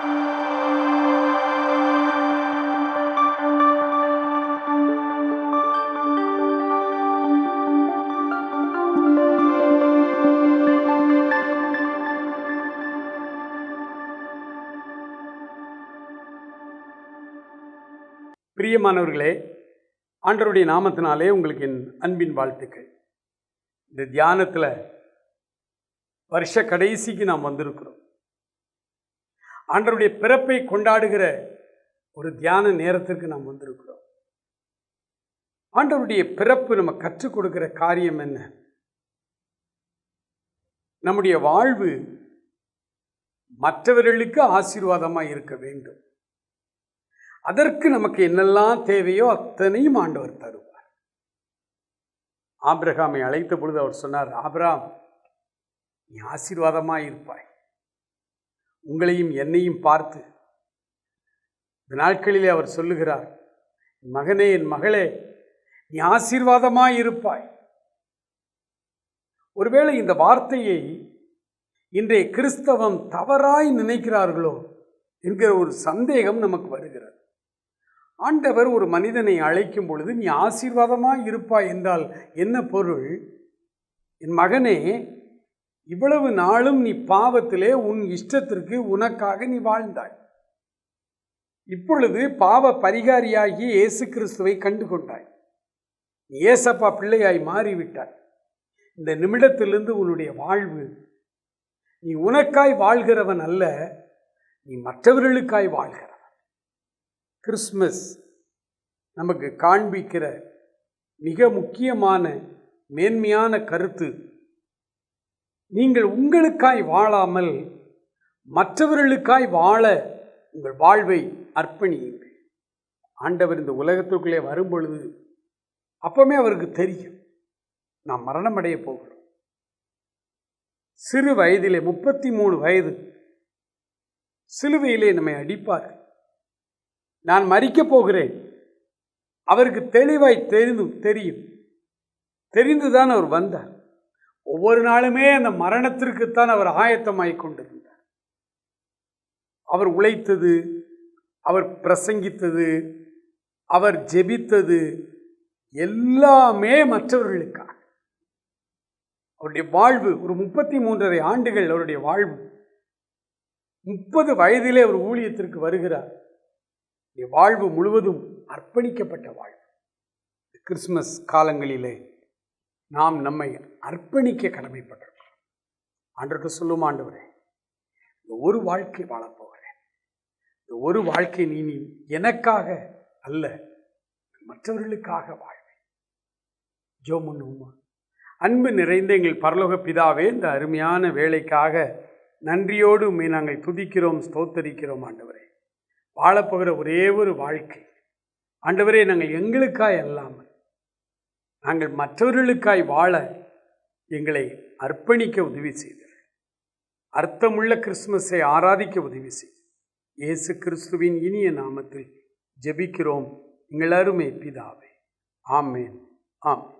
பிரியமானவர்களே ஆண்டருடைய நாமத்தினாலே உங்களுக்கு என் அன்பின் வாழ்த்துக்கள். இந்த தியானத்தில் வருஷ கடைசிக்கு நாம் வந்திருக்கிறோம். ஆண்டவருடைய பிறப்பை கொண்டாடுகிற ஒரு தியான நேரத்திற்கு நாம் வந்திருக்கிறோம். ஆண்டவருடைய பிறப்பு நம்ம கற்றுக் கொடுக்கிற காரியம் என்ன? நம்முடைய வாழ்வு மற்றவர்களுக்கு ஆசீர்வாதமாக இருக்க வேண்டும். அதற்கு நமக்கு என்னெல்லாம் தேவையோ அத்தனையும் ஆண்டவர் தருவார். ஆபிரகாமை அழைத்த பொழுது அவர் சொன்னார் ஆபிரகாம் நீ ஆசீர்வாதமாக இருப்பாய். உங்களையும் என்னையும் பார்த்து. இந்த நாட்களிலே அவர் சொல்லுகிறார் என் மகனே என் மகளே நீ ஆசீர்வாதமாய் இருப்பாய். ஒருவேளை இந்த வார்த்தையை இன்றைய கிறிஸ்தவம் தவறாய் நினைக்கிறார்களோ என்கிற ஒரு சந்தேகம் நமக்கு வருகிறது. ஆண்டவர் ஒரு மனிதனை அழைக்கும் பொழுது நீ ஆசீர்வாதமாக இருப்பாய் என்றால் என்ன பொருள்? என் மகனே இவ்வளவு நாளும் நீ பாவத்திலே உன் இஷ்டத்திற்கு உனக்காக நீ வாழ்ந்தாய். இப்பொழுது பாவ பரிகாரியாகி இயேசு கிறிஸ்துவை கண்டு கொண்டாய் நீ ஏசப்பா பிள்ளையாய் மாறிவிட்டாய். இந்த நிமிடத்திலிருந்து உன்னுடைய வாழ்வு நீ உனக்காய் வாழ்கிறவன் அல்ல நீ மற்றவர்களுக்காய் வாழ்கிறவன். கிறிஸ்மஸ் நமக்கு காண்பிக்கிற மிக முக்கியமான மேன்மையான கருத்து நீங்கள் உங்களுக்காய் வாழாமல் மற்றவர்களுக்காய் வாழ உங்கள் வாழ்வை அர்ப்பணியுங்கள். ஆண்டவர் இந்த உலகத்திற்குள்ளே வரும் பொழுது அப்பவுமே அவருக்கு தெரியும். நாம் மரணமடைய போகிறோம். சிறு வயதிலே முப்பத்தி மூணு வயது சிலுவையிலே நம்மை அடிப்பார். நான் மறிக்கப் போகிறேன். அவருக்கு தெளிவாய் தெரிந்து தெரியும். தெரிந்துதான் அவர் வந்தார். ஒவ்வொரு நாளுமே அந்த மரணத்திற்குத்தான் அவர் ஆயத்தமாய் கொண்டிருந்தார். அவர் உழைத்தது அவர் பிரசங்கித்தது அவர் ஜெபித்தது எல்லாமே மற்றவர்களுக்காக. அவருடைய வாழ்வு ஒரு முப்பத்தி மூன்றரை ஆண்டுகள் அவருடைய வாழ்வு. முப்பது வயதிலே அவர் ஊழியத்திற்கு வருகிறார். வாழ்வு முழுவதும் அர்ப்பணிக்கப்பட்ட வாழ்வு. கிறிஸ்மஸ் காலங்களிலே நாம் நம்மை அர்ப்பணிக்க கடமைப்பட்டிருக்கிறோம். ஆண்டவர்கிட்ட சொல்லும் ஆண்டவரே? இந்த ஒரு வாழ்க்கை வாழப்போகிறேன் இந்த ஒரு வாழ்க்கை நீ நீ எனக்காக அல்ல மற்றவர்களுக்காக வாழ்வேன். ஜோ முன்னுமா அன்பு நிறைந்த எங்கள் பரலோக பிதாவே இந்த அருமையான வேலைக்காக நன்றியோடு உண்மை நாங்கள் துதிக்கிறோம் ஸ்தோத்தரிக்கிறோம் ஆண்டவரே. வாழப்போகிற ஒரே ஒரு வாழ்க்கை. ஆண்டவரே நாங்கள் எங்களுக்காக அல்லாமல் நாங்கள் மற்றவர்களுக்காய் வாழ எங்களை அர்ப்பணிக்க உதவி செய்தீர்கள் அர்த்தமுள்ள கிறிஸ்துமஸை ஆராதிக்க உதவி செய்து இயேசு கிறிஸ்துவின் இனிய நாமத்தில் ஜெபிக்கிறோம். எங்கள் அருமை பிதாவே. ஆமேன். ஆம்